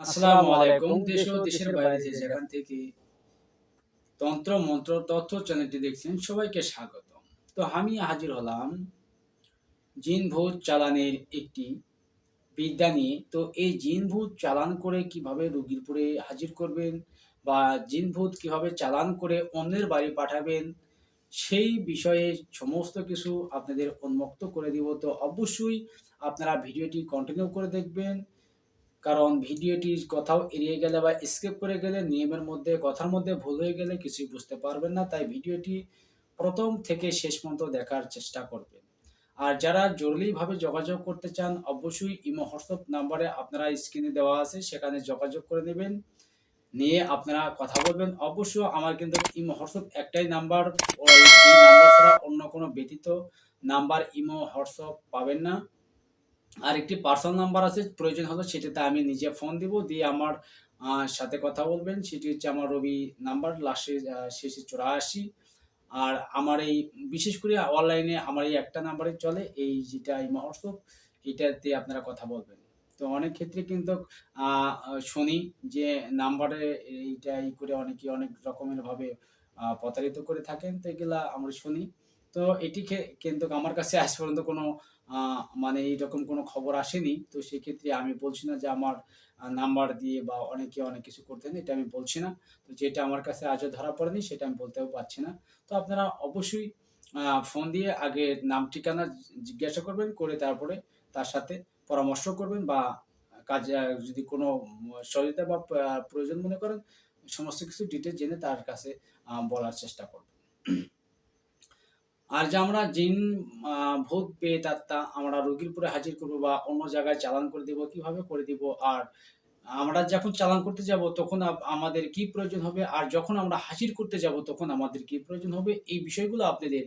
আসসালামু আলাইকুম দেশ ও দেশের বাইরে যে যেখান থেকে তন্ত্র মন্ত্র তথ্য চ্যানেলটি দেখছেন সবাইকে স্বাগত তো আমি হাজির হলাম জিন ভূত চালানের একটি বিদ্যা নিয়ে। তো এই জিন ভূত চালান করে কীভাবে রুগীর পরে হাজির করবেন বা জিন ভূত কীভাবে চালান করে অন্যের বাড়ি পাঠাবেন সেই বিষয়ে সমস্ত কিছু আপনাদের উন্মুক্ত করে দিব। তো অবশ্যই আপনারা ভিডিওটি কন্টিনিউ করে দেখবেন। কারণ ভিডিওটি কোথাও এড়িয়ে গেলে বা স্কিপ করে গেলে নিয়মের মধ্যে, কথার মধ্যে ভুল হয়ে গেলে কিছুই বুঝতে পারবেন না, তাই ভিডিওটি প্রথম থেকে শেষ পর্যন্ত দেখার চেষ্টা করবেন। আর যারা জরুরিভাবে যোগাযোগ করতে চান, অবশ্যই ইমো, হোয়াটসঅ্যাপ নাম্বারে আপনারা স্ক্রিনে দেওয়া আছে, সেখানে যোগাযোগ করে নেবেন। নিয়ে আপনারা কথা বলবেন। অবশ্য আমার কিন্তু ইমো, হোয়াটসঅ্যাপ একটাই নাম্বার, ওই নাম্বার ছাড়া অন্য কোনো ব্যতীত নাম্বার, ইমো, হোয়াটসঅ্যাপ পাবেন না। আর একটি পার্সোনাল নাম্বার আছে, প্রয়োজন হলে সেটাতে আমি নিজে ফোন দিব, দিয়ে আমার সাথে কথা বলবেন। সেটি হচ্ছে আমার রবি নাম্বার লাস্টে শেষে চৌরাশি। আর আমার এই, বিশেষ করে অনলাইনে আমার এই একটা নাম্বারে চলে, এই যেটা এই মহোৎসব এটাতে আপনারা কথা বলবেন। তো অনেক ক্ষেত্রে কিন্তু শুনি যে নাম্বারে এইটা ই করে অনেকে অনেক রকমের ভাবে প্রতারিত করে থাকেন, তো এগুলা আমরা শুনি। তো এটি কিন্তু আমার কাছে আজ পর্যন্ত কোনো মানে এইরকম কোনো খবর আসেনি। তো সেক্ষেত্রে আমি বলছি না যে আমার নাম্বার দিয়ে বা অনেকে অনেক কিছু করতেন এটা আমি বলছি না। তো যেটা আমার কাছে আজও ধরা পড়েনি, সেটা আমি বলতেও পারছি না। তো আপনারা অবশ্যই ফোন দিয়ে আগে নাম, ঠিকানা জিজ্ঞাসা করবেন, করে তারপরে তার সাথে পরামর্শ করবেন বা কাজে যদি কোনো সহযোগিতা বা প্রয়োজন মনে করেন, সমস্ত কিছু ডিটেল জেনে তার কাছে বলার চেষ্টা করবেন। আর যে আমরা জিন ভূত পেয়ে আত্মা আমরা রোগীর পরে হাজির করব বা অন্য জায়গায় চালান করে দেব, কীভাবে করে দিব? আর আমরা যখন চালান করতে যাব, তখন আমাদের কি প্রয়োজন হবে? আর যখন আমরা হাজির করতে যাব, তখন আমাদের কি প্রয়োজন হবে? এই বিষয়গুলো আপনাদের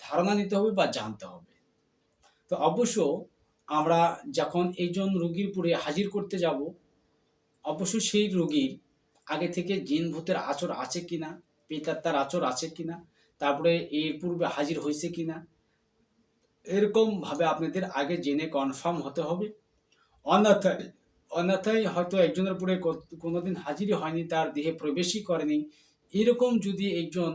ধারণা নিতে হবে বা জানতে হবে। তো অবশ্য আমরা যখন এইজন রোগীর পরে হাজির করতে যাব, অবশ্য সেই রোগীর আগে থেকে জিন ভূতের আচর আছে কিনা? পেতাত্তার আচর আছে কিনা? তারপরে এর পূর্বে হাজির হয়েছে কিনা? এরকম ভাবে আপনাদের আগে জেনে কনফার্ম হতে হবে। অনাথায় অনাথায় হয়তো একজনের উপরে কোনোদিন হাজিরই হয়নি, তার দেহে প্রবেশই করেনি। এরকম যদি একজন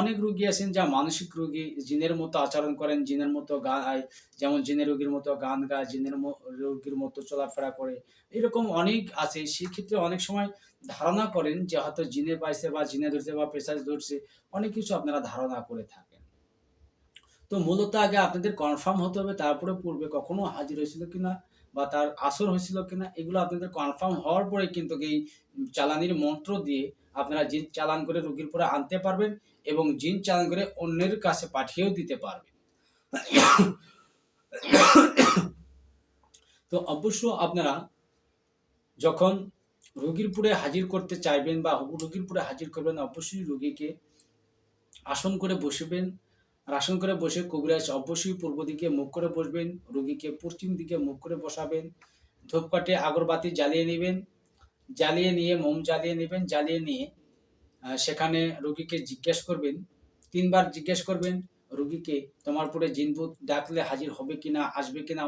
অনেক রুগী আছেন যা মানসিক রুগী, জিনের মতো আচরণ করেন, জিনের মতো গায়, যেমন জিনের রোগীর মতো গান গায়, জিনের রোগীর মতো চলাফেরা করে, এরকম অনেক আছে। সেক্ষেত্রে অনেক সময় ধারণা করেন যে হয়তো জিনে পাইছে বা জিনে ধরছে বা পেশাজ ধরছে, অনেক কিছু আপনারা ধারণা করে থাকেন। তো মূলত আগে আপনাদের কনফার্ম হতে হবে, তারপরে পূর্বে কখনো হাজির হয়েছিল কিনা বা তার আসর হয়েছিল কিনা, এগুলো আপনাদের কনফার্ম হওয়ার পরে কিন্তু এই চালানির মন্ত্র দিয়ে আপনারা জিন চালান করে রুগীর পরে আনতে পারবেন এবং জিন চালান করে অন্যের কাছে পাঠিয়েও দিতে পারবেন। তো অবশ্য আপনারা যখন রোগীর পুরে হাজির করতে চাইবেন বা রোগীর পুরে হাজির করবেন, অবশ্যই রুগীকে আসন করে বসবেন। আর আসন করে বসে কবিরাজ অবশ্যই পূর্ব দিকে মুখ করে বসবেন। রুগীকে পশ্চিম দিকে মুখ করে বসাবেন। ধূপকাঠে, আগরবাতি জ্বালিয়ে নেবেন। জ্বালিয়ে নিয়ে, মোম জ্বালিয়ে নেবেন, জ্বালিয়ে নিয়ে সেখানে রুগীকে জিজ্ঞেস করবেন, তিনবার জিজ্ঞেস করবেন, রুগীকে তোমার পরে জিনভূত ডাকলে হাজির হবে কিনা, আসবে কিনা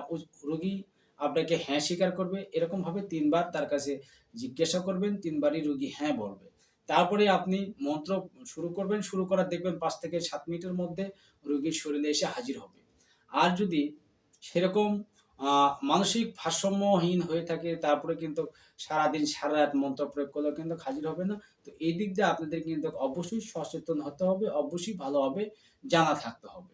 রোগী আপনাকে হ্যাঁ স্বীকার করবে এরকম ভাবে তিনবার তার কাছে জিজ্ঞাসা করবেন, তিনবারই রুগী হ্যাঁ বলবে। তারপরে আপনি মন্ত্র শুরু করবেন, শুরু করার দেখবেন পাঁচ থেকে সাত মিনিটের মধ্যে রুগীর শরীরে এসে হাজির হবে। আর যদি সেরকম মানসিক ভারসাম্যহীন হয়ে থাকে, তারপরে কিন্তু সারাদিন সারা রাত মন্ত্র প্রয়োগ করলেও কিন্তু হাজির হবে না। তো এই দিক দিয়ে আপনাদের কিন্তু অবশ্যই সচেতন হতে হবে, অবশ্যই ভালোভাবে জানা থাকতে হবে।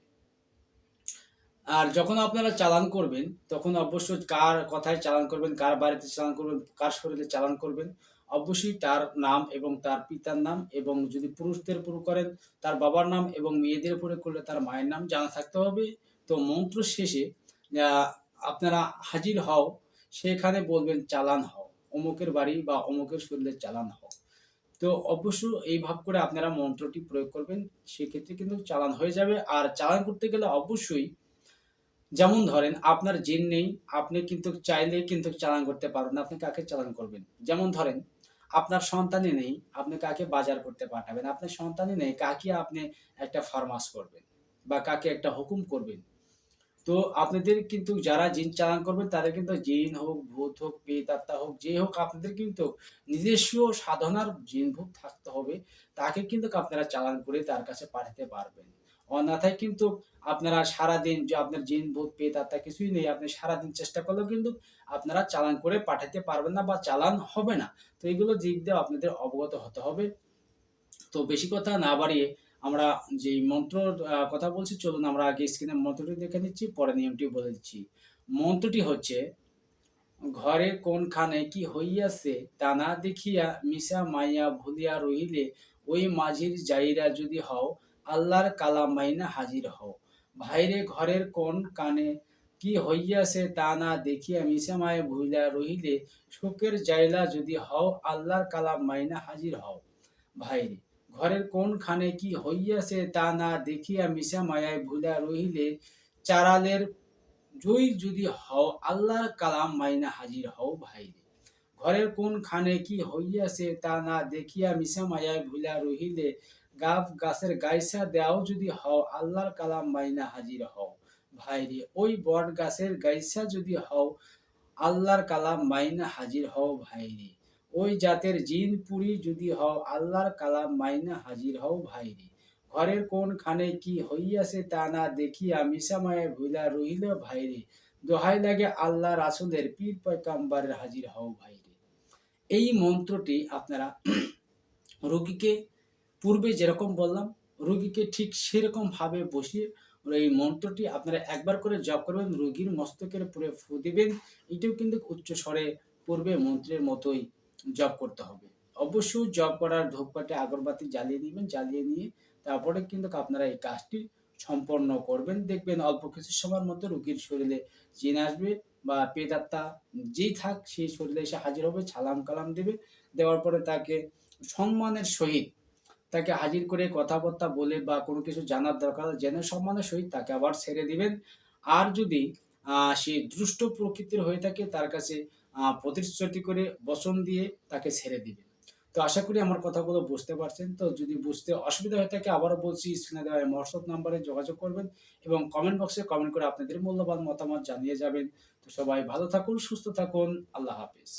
আর যখন আপনারা চালান করবেন, তখন অবশ্যই কার কথায় চালান করবেন, কার বাড়িতে চালান করবেন, কার শরীরে চালান করবেন, অবশ্যই তার নাম এবং তার পিতার নাম এবং যদি পুরুষদের উপর করেন, তার বাবার নাম এবং মেয়েদের উপরে করলে তার মায়ের নাম জানা থাকতে হবে। তো মন্ত্র শেষে আপনারা হাজির হও, সেখানে বলবেন চালান হও, অমুকের বাড়ি বা অমুকের শরীরে চালান হও। তো অবশ্য এই ভাব করে আপনারা মন্ত্রটি প্রয়োগ করবেন, সেক্ষেত্রে কিন্তু চালান হয়ে যাবে। আর চালান করতে গেলে অবশ্যই যেমন ধরেন আপনার জিন নেই, আপনি কিন্তু চাইলে কিন্তু চালান করতে পারবেন। আপনি কাকে চালান করবেন? যেমন ধরেন আপনার সন্তানই নেই, আপনি কাকে বাজার করতে পাঠাবেন? আপনার সন্তানই নেই, কাকে আপনি একটা ফার্মাস করবেন বা কাকে একটা হুকুম করবেন? তো আপনাদের কিন্তু যারা জিন চালান করবেন, তাদের কিন্তু জিন হোক, ভূত হোক আত্মা হোক, যে হোক, আপনাদের কিন্তু নিজস্ব সাধনার জিন ভূত থাকতে হবে। তাকে কিন্তু আপনারা চালান করে তার কাছে পাঠাতে পারবেন। অন্যথায় কিন্তু আপনারা সারাদিন যে আপনার জিন, ভূত আত্মা কিছুই নেই, আপনি সারাদিন চেষ্টা করলেও কিন্তু আপনারা চালান করে পাঠাতে পারবেন না বা চালান হবে না। তো এগুলো দিক দিয়ে আপনাদের অবগত হতে হবে। তো বেশি কথা না বাড়িয়ে আমরা যে মন্ত্র কথা বলছি, চলুন আমরা আগে স্ক্রিনে মন্ত্রটি দেখে নিচ্ছি, পরে নিয়মটি বলে দিচ্ছি। মন্ত্রটি হচ্ছে, ঘরে কোনখানে কি হইয়াছে তা না দেখিয়া মিশা মাইয়া ভুলিয়া রহিলে, ওই মাঝির যাইরা যদি হও, আল্লাহর কালাম মাইনা হাজির হও। ভাইরে, ঘরের কোন কানে কি হইয়াছে তা না দেখিয়া মিশা মায়ে ভুলিয়া রহিলে শোকের জাইলা যদি হও, আল্লাহর কালাম মাইনা হাজির হও। ভাইরে ঘরের কোনখানে কি হইয়াছে তা না দেখিয়া মিশা মায়ায় ভুলা রহিলে, চারালের জয়ী যদি হও, আল্লাহর কালাম মাইনা হাজির হও ভাইরে। ঘরের কোনখানে কি হইয়াছে তা না দেখিয়া মিশা মায়ায় ভুলা রহিলে, গাব গাছের গাইসা দেও যদি হও, আল্লাহর কালাম মাইনা হাজির হও ভাইরে। ওই বট গাছের গাইসা যদি হও, আল্লাহর কালাম মাইনা হাজির হও ভাইরে। ওই জাতের জিন পুরি যদি হও, আল্লাহর কালাম মাইনা হাজির হও ভাইরে। ঘরের কোনখানে কি হইয়াছে তা না দেখিয়া মিশামায়ে ভুলা রহিল ভাইরে। দোহাই লাগে আল্লাহ রাসুলের পীর পয়কাম্বারের হাজির হও ভাইরে। এই মন্ত্রটি আপনারা রোগীকে পূর্বে যেরকম বললাম, রোগীকে ঠিক সেরকম ভাবে বসিয়ে এই মন্ত্রটি আপনারা একবার করে জপ করবেন, রোগীর মস্তকের পুরে ফু দিবেন। এটাও কিন্তু উচ্চ স্বরে পূর্বে মন্ত্রের মতোই জপ করতে হবে। অবশ্যই জব করার ধূপকাঠি আগরবাতি জ্বালিয়ে নেবেন জ্বালিয়ে নিয়ে তারপরে কিন্তু আপনারা এই কাজটি সম্পন্ন করবেন। দেখবেন অল্প কিছু সময়ের মধ্যে রুগীর শরীরে জিন আসবে বা পেদাত্তা যেই থাক সেই শরীরে এসে হাজির হবে ছালাম কালাম দেবে। দেওয়ার পরে তাকে সম্মানের সহিত তাকে হাজির করে কথাবার্তা বলে বা কোনো কিছু জানার দরকার জেনে সম্মানের সহিত তাকে আবার ছেড়ে দিবেন। আর যদি সে দুষ্ট প্রকৃতির হয়ে থাকে, তার কাছে প্রতিশ্রুতি করে বচন দিয়ে তাকে ছেড়ে দিবেন তো আশা করি আমার কথাগুলো বুঝতে পারছেন। তো যদি বুঝতে অসুবিধা হয়ে থাকে, আবারও বলছি, স্ক্রিনে দেওয়া হোয়াটসঅ্যাপ নাম্বারে যোগাযোগ করবেন এবং কমেন্ট বক্সে কমেন্ট করে আপনাদের মূল্যবান মতামত জানিয়ে যাবেন। তো সবাই ভালো থাকুন, সুস্থ থাকুন, আল্লাহ হাফিজ।